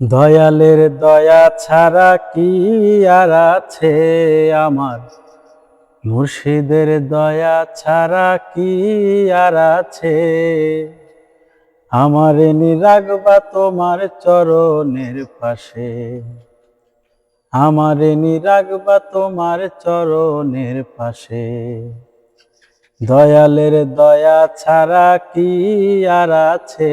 দয়ালের দয়া ছাড়া কি আর আছে আমার? মুর্শিদের দয়া ছাড়া কি আর আছে? আমার নিরাগবা তোমার চরণের পাশে। আমার নিরাগবা তোমার চরণের পাশে। দয়ালের দয়া ছাড়া কি আর আছে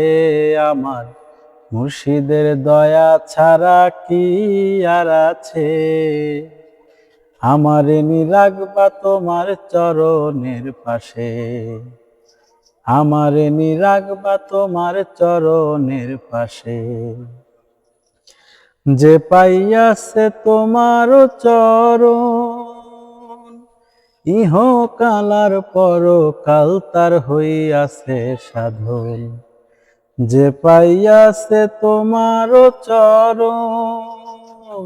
আমার? মুর্শিদের দয়া ছাড়া কি আর আছে? আমার নিরাগবা তোমার চরণের পাশে। আমার নিরাগবা তোমার চরণের পাশে। যে পাইয়াছে তোমার চরণ ইহ কালার পর কাল তার হইয়াছে সাধন। যে পাইয়াছে তোমার চরণ,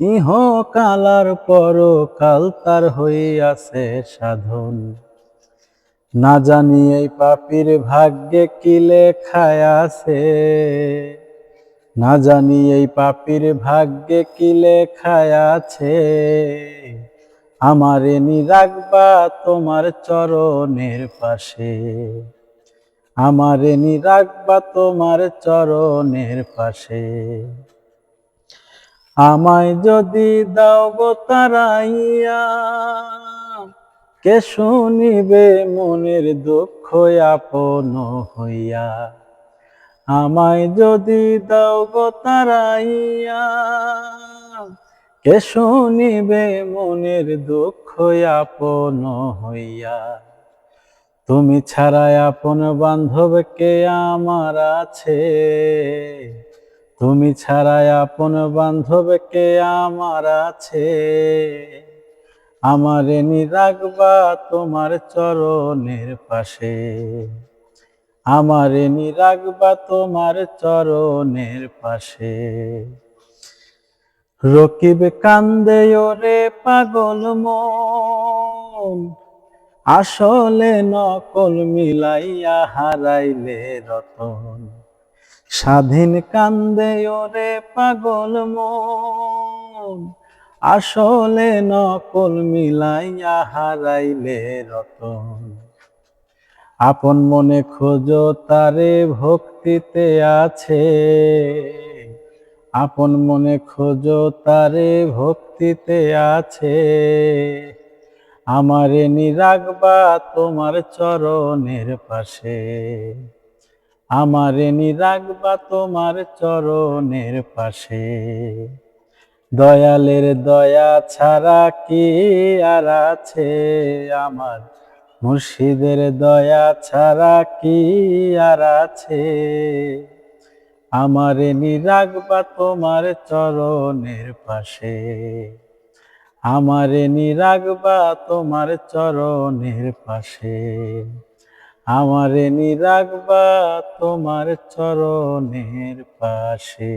ইহ কালার পর কাল তার হইয়াছে সাধন। না জানি এই পাপির ভাগ্যে কি লেখায় আছে, না জানি এই পাপির ভাগ্যে কি লেখায় আছে। আমার আমারে নিরাগবা তোমার চরণের পাশে। আমারে নিরাগবা তোমার চরণের পাশে। আমায় যদি দাও গো তারাইয়া, কে শুনিবে মনের দুঃখ আপন হইয়া? আমায় যদি দাও গো তারাইয়া, কে শুনিবে মনের দুঃখ আপন হইয়া? তুমি ছাড়া আপন বান্ধব কে আমার আছে? তুমি ছাড়া আপন বান্ধব কে আমার আছে? আমারে নিরাগবা তোমার চরণের পাশে। আমারে নিরাগবা তোমার চরণের পাশে। রকিব কান্দে ওরে পাগল মন। আসলে নকল মিলাইয়া হারাইলে রতন। স্বাধীন কান্দে ওরে পাগল মন। আসলে নকল মিলাইয়া হারাইলে রতন। আপন মনে খোঁজো তারে ভক্তিতে আছে। আপন মনে খোঁজো তারে ভক্তিতে আছে। আমারে নিরাগবা তোমার চরণের পাশে। আমারে নিরাগবা তোমার চরণের পাশে। দয়ালের দয়া ছাড়া কি আর আছে? আমার মুর্শিদের দয়া ছাড়া কি আর আছে? আমারে নিরাগবা তোমার চরণের পাশে। আমারে নিরাগবা তোমার চরণের পাশে। আমারে নিরাগবা তোমার চরণের পাশে।